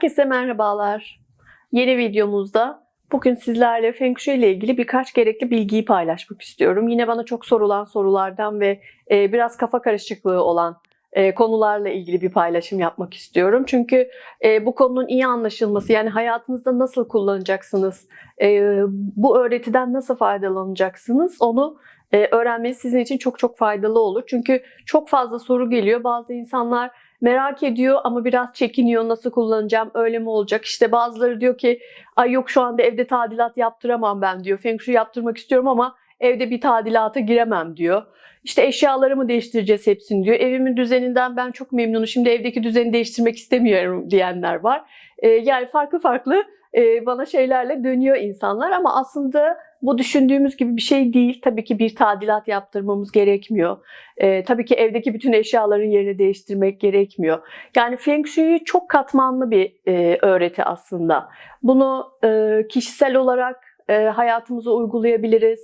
Herkese merhabalar. Yeni videomuzda bugün sizlerle Feng Shui ile ilgili birkaç gerekli bilgiyi paylaşmak istiyorum. Yine bana çok sorulan sorulardan ve e, biraz kafa karışıklığı olan e, konularla ilgili bir paylaşım yapmak istiyorum. Çünkü e, bu konunun iyi anlaşılması yani hayatınızda nasıl kullanacaksınız, bu öğretiden nasıl faydalanacaksınız onu öğrenmeniz sizin için çok çok faydalı olur. Çünkü çok fazla soru geliyor. Bazı insanlar merak ediyor ama biraz çekiniyor nasıl kullanacağım öyle mi olacak işte bazıları diyor ki ay yok şu anda evde tadilat yaptıramam ben diyor Feng Shui yaptırmak istiyorum ama evde bir tadilata giremem diyor. İşte eşyalarımı değiştireceğiz hepsini diyor. Evimin düzeninden ben çok memnunum. Şimdi evdeki düzeni değiştirmek istemiyorum diyenler var. Ee, yani farklı farklı e, bana şeylerle dönüyor insanlar ama aslında bu düşündüğümüz gibi bir şey değil. Tabii ki bir tadilat yaptırmamız gerekmiyor. Ee, tabii ki evdeki bütün eşyaların yerini değiştirmek gerekmiyor. Yani Feng Shui çok katmanlı bir e, öğreti aslında. Bunu e, kişisel olarak e, hayatımıza uygulayabiliriz.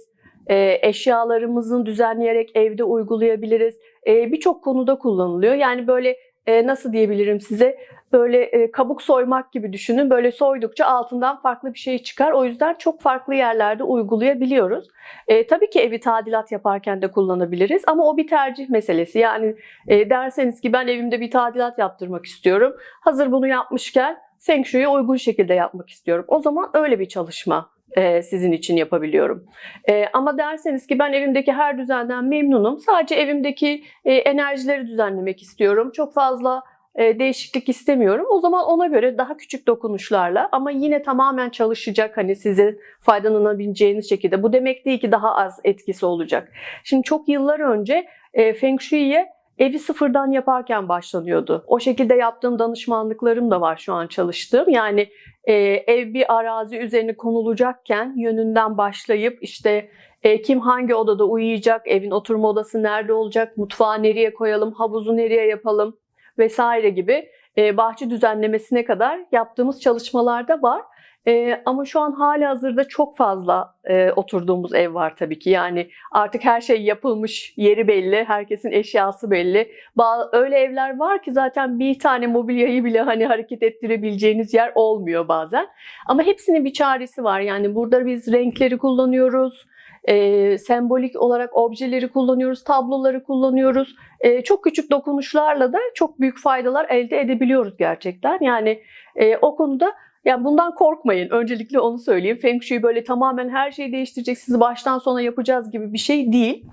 E, eşyalarımızın düzenleyerek evde uygulayabiliriz. E, Birçok konuda kullanılıyor. Yani böyle e, nasıl diyebilirim size? Böyle e, kabuk soymak gibi düşünün. Böyle soydukça altından farklı bir şey çıkar. O yüzden çok farklı yerlerde uygulayabiliyoruz. E, tabii ki evi tadilat yaparken de kullanabiliriz ama o bir tercih meselesi. Yani e, derseniz ki ben evimde bir tadilat yaptırmak istiyorum. Hazır bunu yapmışken Feng Shui'ye uygun şekilde yapmak istiyorum. O zaman öyle bir çalışma e, sizin için yapabiliyorum. E, ama derseniz ki ben evimdeki her düzenden memnunum. Sadece evimdeki e, enerjileri düzenlemek istiyorum. Çok fazla değişiklik istemiyorum. O zaman ona göre daha küçük dokunuşlarla ama yine tamamen çalışacak hani sizin faydalanabileceğiniz şekilde. Bu demek değil ki daha az etkisi olacak. Şimdi çok yıllar önce e, Feng Shui'ye evi sıfırdan yaparken başlanıyordu. O şekilde yaptığım danışmanlıklarım da var şu an çalıştığım. Yani e, ev bir arazi üzerine konulacakken yönünden başlayıp işte e, kim hangi odada uyuyacak, evin oturma odası nerede olacak, mutfağı nereye koyalım, havuzu nereye yapalım vesaire gibi e, bahçe düzenlemesine kadar yaptığımız çalışmalar da var. E, ama şu an hali hazırda çok fazla e, oturduğumuz ev var tabii ki. Yani artık her şey yapılmış, yeri belli, herkesin eşyası belli. Ba- öyle evler var ki zaten bir tane mobilyayı bile hani hareket ettirebileceğiniz yer olmuyor bazen. Ama hepsinin bir çaresi var. Yani burada biz renkleri kullanıyoruz. E, sembolik olarak objeleri kullanıyoruz, tabloları kullanıyoruz. E, çok küçük dokunuşlarla da çok büyük faydalar elde edebiliyoruz gerçekten. Yani e, o konuda yani bundan korkmayın. Öncelikle onu söyleyeyim. Feng Shui böyle tamamen her şeyi değiştirecek, sizi baştan sona yapacağız gibi bir şey değil.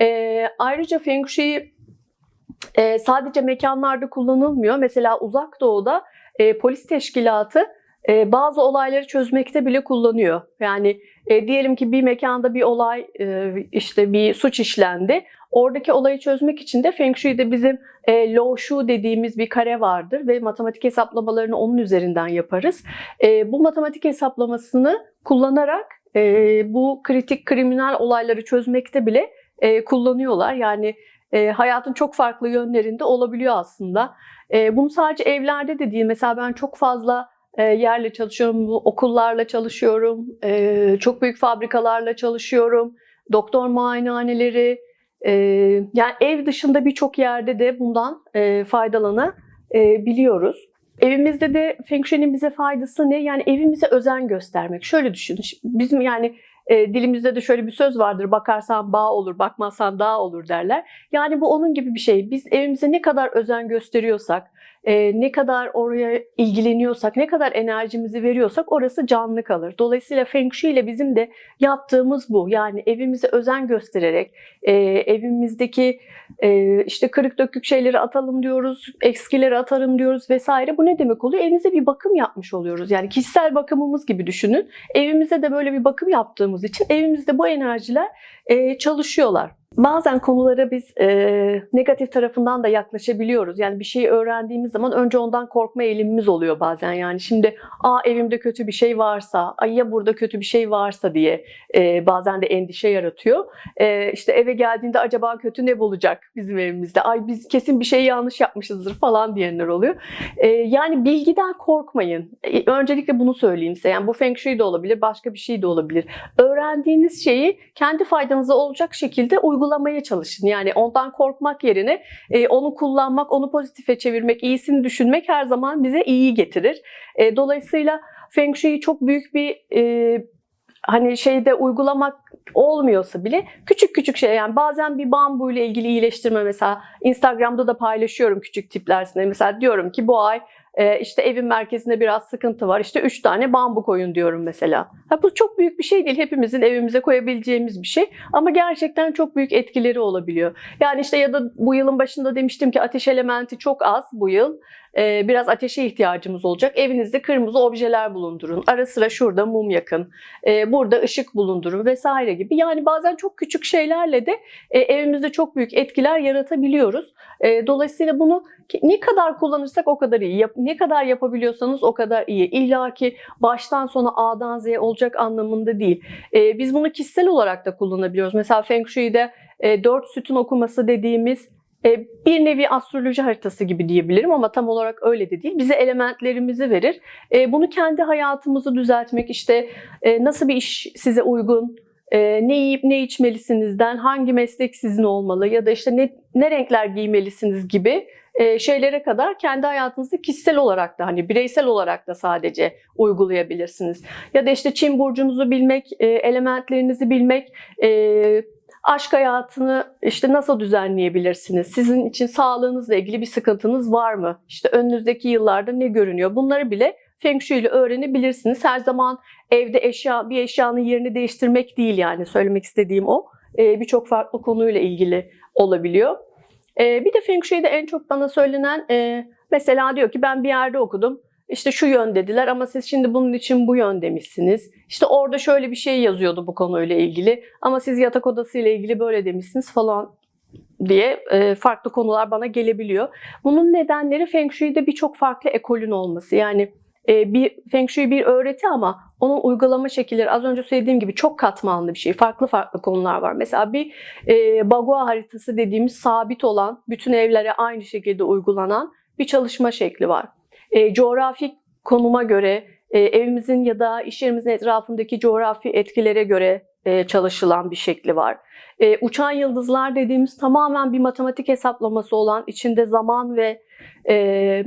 E, ayrıca Feng Shui e, sadece mekanlarda kullanılmıyor. Mesela Uzak Doğu'da e, polis teşkilatı e, bazı olayları çözmekte bile kullanıyor. Yani e, diyelim ki bir mekanda bir olay, e, işte bir suç işlendi. Oradaki olayı çözmek için de Feng Shui'de bizim e, Lo Shu dediğimiz bir kare vardır ve matematik hesaplamalarını onun üzerinden yaparız. E, bu matematik hesaplamasını kullanarak e, bu kritik kriminal olayları çözmekte bile e, kullanıyorlar. Yani e, hayatın çok farklı yönlerinde olabiliyor aslında. E, bunu sadece evlerde de değil. Mesela ben çok fazla yerle çalışıyorum, okullarla çalışıyorum, e, çok büyük fabrikalarla çalışıyorum, doktor muayenehaneleri, e, yani ev dışında birçok yerde de bundan e, faydalanabiliyoruz. Evimizde de Feng Shui'nin bize faydası ne? Yani evimize özen göstermek. Şöyle düşünün, bizim yani e, dilimizde de şöyle bir söz vardır. Bakarsan bağ olur, bakmazsan dağ olur derler. Yani bu onun gibi bir şey. Biz evimize ne kadar özen gösteriyorsak, e, ne kadar oraya ilgileniyorsak, ne kadar enerjimizi veriyorsak orası canlı kalır. Dolayısıyla Feng Shui ile bizim de yaptığımız bu. Yani evimize özen göstererek, e, evimizdeki işte kırık dökük şeyleri atalım diyoruz, eskileri atarım diyoruz vesaire. Bu ne demek oluyor? Evimize bir bakım yapmış oluyoruz. Yani kişisel bakımımız gibi düşünün. Evimize de böyle bir bakım yaptığımız için evimizde bu enerjiler çalışıyorlar. Bazen konulara biz e, negatif tarafından da yaklaşabiliyoruz. Yani bir şeyi öğrendiğimiz zaman önce ondan korkma eğilimimiz oluyor bazen. Yani şimdi aa evimde kötü bir şey varsa, ay ya burada kötü bir şey varsa diye e, bazen de endişe yaratıyor. E, işte eve geldiğinde acaba kötü ne bulacak bizim evimizde? Ay biz kesin bir şey yanlış yapmışızdır falan diyenler oluyor. E, yani bilgiden korkmayın. E, öncelikle bunu söyleyeyim size. Yani bu Feng Shui de olabilir, başka bir şey de olabilir. Öğrendiğiniz şeyi kendi faydanıza olacak şekilde uygulayın uygulamaya çalışın. Yani ondan korkmak yerine e, onu kullanmak, onu pozitife çevirmek, iyisini düşünmek her zaman bize iyi getirir. E, dolayısıyla Feng Shui'yi çok büyük bir e, hani şeyde uygulamak olmuyorsa bile küçük küçük şey yani bazen bir bambu ile ilgili iyileştirme mesela Instagram'da da paylaşıyorum küçük tiplersine. Mesela diyorum ki bu ay e, işte evin merkezinde biraz sıkıntı var. İşte üç tane bambu koyun diyorum mesela. Ha, bu çok büyük bir şey değil. Hepimizin evimize koyabileceğimiz bir şey. Ama gerçekten çok büyük etkileri olabiliyor. Yani işte ya da bu yılın başında demiştim ki ateş elementi çok az bu yıl. Ee, biraz ateşe ihtiyacımız olacak. Evinizde kırmızı objeler bulundurun. Ara sıra şurada mum yakın. Ee, burada ışık bulundurun vesaire gibi. Yani bazen çok küçük şeylerle de e, evimizde çok büyük etkiler yaratabiliyoruz. E, dolayısıyla bunu ne kadar kullanırsak o kadar iyi. Yap- ne kadar yapabiliyorsanız o kadar iyi. İlla ki baştan sona A'dan Z'ye olacak anlamında değil. Biz bunu kişisel olarak da kullanabiliyoruz. Mesela Feng Shui'de e, dört sütun okuması dediğimiz bir nevi astroloji haritası gibi diyebilirim ama tam olarak öyle de değil. Bize elementlerimizi verir. E, bunu kendi hayatımızı düzeltmek, işte e, nasıl bir iş size uygun, e, ne yiyip ne içmelisinizden, hangi meslek sizin olmalı ya da işte ne, ne renkler giymelisiniz gibi e, şeylere kadar kendi hayatınızda kişisel olarak da hani bireysel olarak da sadece uygulayabilirsiniz. Ya da işte Çin burcunuzu bilmek, e, elementlerinizi bilmek, e, aşk hayatını işte nasıl düzenleyebilirsiniz? Sizin için sağlığınızla ilgili bir sıkıntınız var mı? İşte önünüzdeki yıllarda ne görünüyor? Bunları bile Feng Shui ile öğrenebilirsiniz. Her zaman evde eşya bir eşyanın yerini değiştirmek değil yani söylemek istediğim o. Ee, Birçok farklı konuyla ilgili olabiliyor. Ee, bir de Feng Shui'de en çok bana söylenen e, mesela diyor ki ben bir yerde okudum. İşte şu yön dediler ama siz şimdi bunun için bu yön demişsiniz. İşte orada şöyle bir şey yazıyordu bu konuyla ilgili ama siz yatak odası ile ilgili böyle demişsiniz falan diye e, farklı konular bana gelebiliyor. Bunun nedenleri Feng Shui'de birçok farklı ekolün olması. Yani e, bir Feng Shui bir öğreti ama onun uygulama şekilleri az önce söylediğim gibi çok katmanlı bir şey. Farklı farklı konular var. Mesela bir e, Bagua haritası dediğimiz sabit olan, bütün evlere aynı şekilde uygulanan bir çalışma şekli var. E, coğrafi konuma göre, e, evimizin ya da iş yerimizin etrafındaki coğrafi etkilere göre e, çalışılan bir şekli var. E, uçan yıldızlar dediğimiz tamamen bir matematik hesaplaması olan, içinde zaman ve e,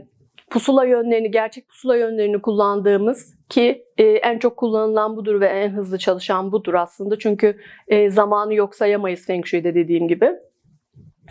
pusula yönlerini, gerçek pusula yönlerini kullandığımız ki e, en çok kullanılan budur ve en hızlı çalışan budur aslında. Çünkü e, zamanı yok sayamayız Feng Shui'de dediğim gibi.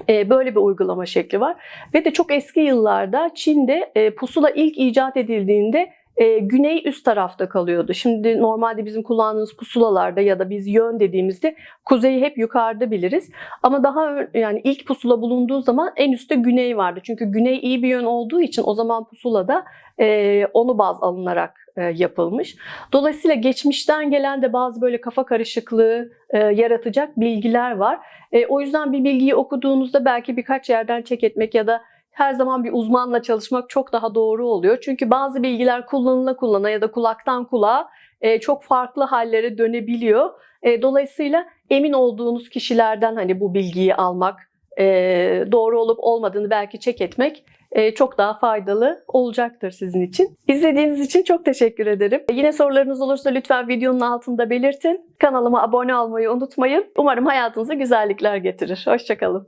E, böyle bir uygulama şekli var. Ve de çok eski yıllarda Çin'de e, pusula ilk icat edildiğinde e, güney üst tarafta kalıyordu. Şimdi normalde bizim kullandığımız pusulalarda ya da biz yön dediğimizde kuzeyi hep yukarıda biliriz. Ama daha yani ilk pusula bulunduğu zaman en üstte güney vardı. Çünkü güney iyi bir yön olduğu için o zaman pusulada e, onu baz alınarak yapılmış. Dolayısıyla geçmişten gelen de bazı böyle kafa karışıklığı e, yaratacak bilgiler var. E, o yüzden bir bilgiyi okuduğunuzda belki birkaç yerden çek etmek ya da her zaman bir uzmanla çalışmak çok daha doğru oluyor. Çünkü bazı bilgiler kullanıla kullanana ya da kulaktan kulağa e, çok farklı hallere dönebiliyor. E, dolayısıyla emin olduğunuz kişilerden hani bu bilgiyi almak, e, doğru olup olmadığını belki çek etmek e, çok daha faydalı olacaktır sizin için. İzlediğiniz için çok teşekkür ederim. Yine sorularınız olursa lütfen videonun altında belirtin. Kanalıma abone olmayı unutmayın. Umarım hayatınıza güzellikler getirir. Hoşçakalın.